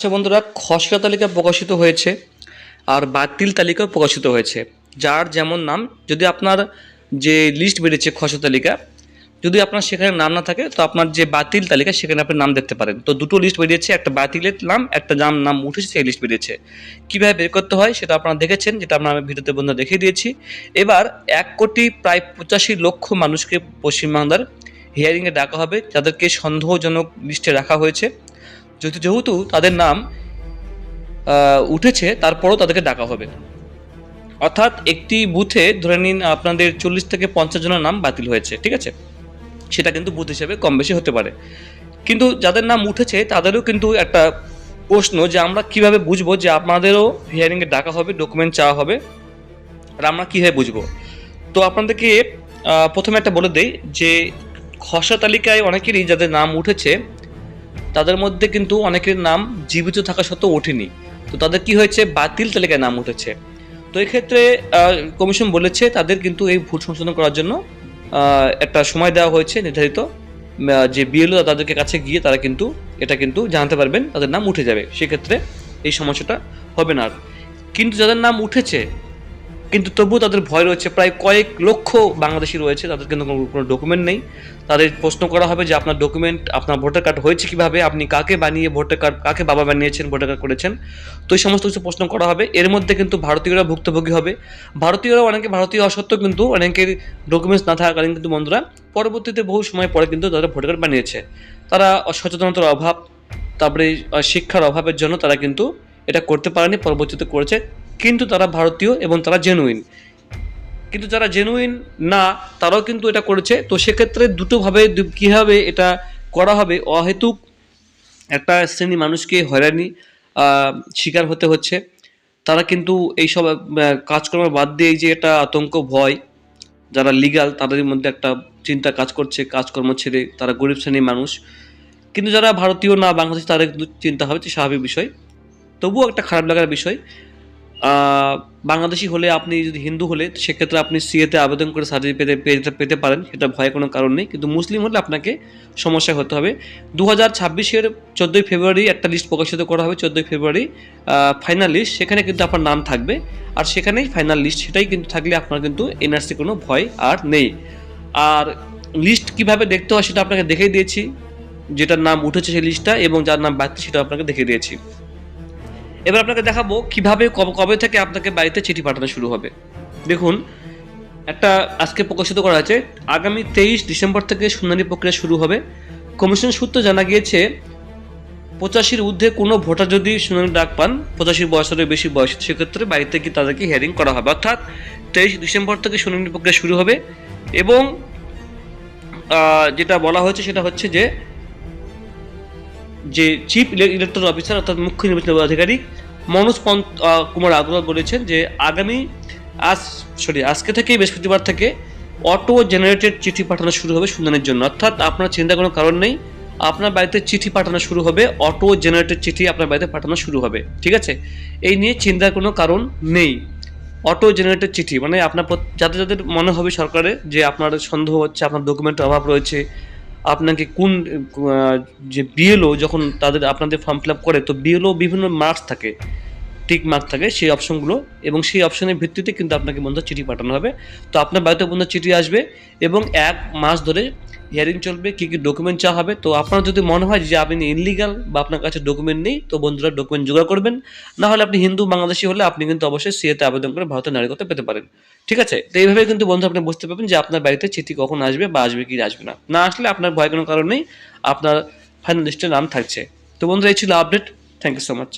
আচ্ছা বন্ধুরা খসড়া তালিকা প্রকাশিত হয়েছে আর বাতিল তালিকাও প্রকাশিত হয়েছে। যার যেমন নাম, যদি আপনার যে লিস্ট বেরিয়েছে খসড়া তালিকা, যদি আপনার সেখানে নাম না থাকে, তো আপনার যে বাতিল তালিকা, সেখানে আপনি নাম দেখতে পারেন। তো দুটো লিস্ট বেরিয়েছে, একটা বাতিলের নাম, একটা নাম নাম উঠেছে, সেই লিস্ট বেরিয়েছে। কীভাবে বের করতে হয়, সেটা আপনারা দেখেছেন, যেটা আমরা আমি ভিডিওতে বন্ধু দেখিয়ে দিয়েছি। এবার এক কোটি প্রায় পঁচাশি লক্ষ মানুষকে পশ্চিমবাংলার হিয়ারিংয়ে ডাকা হবে, যাদেরকে সন্দেহজনক লিস্টে রাখা হয়েছে। যেহেতু যেহেতু তাদের নাম উঠেছে, তারপরও তাদেরকে ডাকা হবে। অর্থাৎ একটি বুথে ধরে নিন আপনাদের চল্লিশ থেকে পঞ্চাশ জনের নাম বাতিল হয়েছে, ঠিক আছে? সেটা কিন্তু বুথ হিসেবে কম বেশি হতে পারে। কিন্তু যাদের নাম উঠেছে, তাদেরও কিন্তু একটা প্রশ্ন যে আমরা কীভাবে বুঝব যে আপনাদেরও হিয়ারিংয়ে ডাকা হবে ডকুমেন্ট চাওয়া হবে, আর আমরা কীভাবে বুঝব? তো আপনাদেরকে প্রথমে একটা বলে দেই যে খসড়া তালিকায় অনেকেরই যাদের নাম উঠেছে তাদের মধ্যে কিন্তু অনেকের নাম জীবিত থাকা সত্ত্বেও ওঠেনি। তো তাদের কি হয়েছে? বাতিল তালিকায় নাম উঠেছে। তো এক্ষেত্রে কমিশন বলেছে তাদের কিন্তু এই ভুল সংশোধন করার জন্য একটা সময় দেওয়া হয়েছে নির্ধারিত। যে বিএলও তাদের কাছে গিয়ে তারা কিন্তু, এটা কিন্তু জানতে পারবেন, তাদের নাম উঠে যাবে। সেক্ষেত্রে এই সমস্যাটা হবে না আর। কিন্তু যাদের নাম উঠেছে কিন্তু তবুও তাদের ভয় রয়েছে। প্রায় কয়েক লক্ষ বাংলাদেশি রয়েছে, তাদের কিন্তু কোনো ডকুমেন্ট নেই। তাদের প্রশ্ন করা হবে যে আপনার ডকুমেন্ট আপনার ভোটার কার্ড হয়েছে কীভাবে, আপনি কাকে বানিয়ে ভোটার কার্ড কাকে বাবা বানিয়েছেন ভোটার কার্ড করেছেন? তো এই সমস্ত কিছু প্রশ্ন করা হবে। এর মধ্যে কিন্তু ভারতীয়রা ভুক্তভোগী হবে। ভারতীয়রা অনেকে, ভারতীয় অসত্ত্বেও কিন্তু অনেকের ডকুমেন্টস না থাকাকালীন কিন্তু বন্ধুরা, পরবর্তীতে বহু সময় পরে কিন্তু তারা ভোটার কার্ড বানিয়েছে। তারা সচেতনতার অভাব, তারপরে শিক্ষার অভাবের জন্য তারা কিন্তু এটা করতে পারেনি, পরবর্তীতে করেছে। কিন্তু তারা ভারতীয় এবং তারা জেনুইন কিন্তু যারা জেনুইন না, তারাও কিন্তু এটা করেছে। তো সেক্ষেত্রে দুটোভাবে কীভাবে এটা করা হবে? অহেতুক একটা শ্রেণি মানুষকে হয়রানি শিকার হতে হচ্ছে। তারা কিন্তু এইসব কাজকর্ম বাদ দিয়ে যে এটা আতঙ্ক, ভয়, যারা লিগাল তাদের মধ্যে একটা চিন্তা কাজ করছে, কাজকর্ম ছেড়ে তারা গরিব শ্রেণির মানুষ। কিন্তু যারা ভারতীয় না, বাংলাদেশ, তাদের চিন্তা হবে স্বাভাবিক বিষয়। তবুও একটা খারাপ লাগার বিষয়। বাংলাদেশি হলে আপনি যদি হিন্দু হলে, সেক্ষেত্রে আপনি সিএতে আবেদন করে সার্টিফিকেট পেতে পেতে পারেন, সেটা ভয়ের কোনো কারণ নেই। কিন্তু মুসলিম হলে আপনাকে সমস্যা হতে হবে। দু হাজার ছাব্বিশের চোদ্দোই ফেব্রুয়ারি একটা লিস্ট প্রকাশিত করা হবে, চোদ্দোই ফেব্রুয়ারি ফাইনাল লিস্ট সেখানে কিন্তু আপনার নাম থাকবে। আর সেখানেই ফাইনাল লিস্ট সেটাই কিন্তু থাকলে আপনার কিন্তু এনআরসি কোনো ভয় আর নেই। আর লিস্ট কীভাবে দেখতে হয় সেটা আপনাকে দেখিয়ে দিয়েছি। যেটার নাম উঠেছে সেই লিস্টটা এবং যার নাম বাড়তি সেটা আপনাকে দেখিয়ে দিয়েছি। এবার আপনাকে দেখাবো কীভাবে কবে থেকে আপনাকে বাড়িতে চিঠি পাঠানো শুরু হবে। দেখুন, একটা আজকে প্রকাশিত করা আছে আগামী তেইশ ডিসেম্বর থেকে শুনানি প্রক্রিয়া শুরু হবে। কমিশন সূত্রে জানা গিয়েছে, পঁচাশির ঊর্ধ্বে কোনো ভোটার যদি শুনানি ডাক পান, পঁচাশির বয়সের বেশি বয়স, সেক্ষেত্রে বাড়িতে কি তাদেরকে হিয়ারিং করা হবে। অর্থাৎ তেইশ ডিসেম্বর থেকে শুনানি প্রক্রিয়া শুরু হবে এবং যেটা বলা হয়েছে সেটা হচ্ছে যে যে চিফ ইলেকট্রাল অফিসার অর্থাৎ মুখ্য নির্বাচন আধিকারিক মনোজ পন্ত কুমার আগরওয়াল বলেছেন যে আগামী আজ সরি আজকে থেকে বৃহস্পতিবার থেকে অটো জেনারেটেড চিঠি পাঠানো শুরু হবে শুনানির জন্য। অর্থাৎ আপনার চিন্তা কোনো কারণ নেই। আপনার বাড়িতে চিঠি পাঠানো শুরু হবে অটো জেনারেটেড চিঠি আপনার বাড়িতে পাঠানো শুরু হবে, ঠিক আছে? এই নিয়ে চিন্তার কোনো কারণ নেই। অটো জেনারেটেড চিঠি মানে আপনার যাদের যাদের মনে হবে সরকারে যে আপনার সন্দেহ হচ্ছে, আপনার ডকুমেন্টের অভাব রয়েছে আপনাকে কোন যে বিএলও যখন তাদের আপনাদের ফর্ম ফিল আপ করে, তো বিএলও বিভিন্ন মার্কস থাকে টিক মার্ক থাকে সেই অপশনগুলো এবং সেই অপশনের ভিত্তিতে কিন্তু আপনাকে বন্ধু চিঠি পাঠানো হবে। তো আপনার বাড়িতে বন্ধু চিঠি আসবে এবং এক মাস ধরে হিয়ারিং চলবে, কী কী ডকুমেন্ট চাওয়া হবে। তো আপনার যদি মনে হয় যে আপনি ইনলিগাল বা আপনার কাছে ডকুমেন্ট নেই, তো বন্ধুরা ডকুমেন্ট জোগাড় করবেন। না হলে আপনি হিন্দু, বাংলাদেশি হলে আপনি কিন্তু অবশ্যই সিএতে আবেদন করে ভারতের নাগরিকত্ব পেতে পারেন। ঠিক আছে? তো এইভাবে কিন্তু বন্ধু আপনি বুঝতে পারবেন যে আপনার বাড়িতে চিঠি কখন আসবে বা আসবে কি আসবে না। না আসলে আপনার ভয় কোনো কারণ নেই, আপনার ফাইনাল লিস্টে নাম থাকছে। তো বন্ধুরা, এই ছিল update thank you so much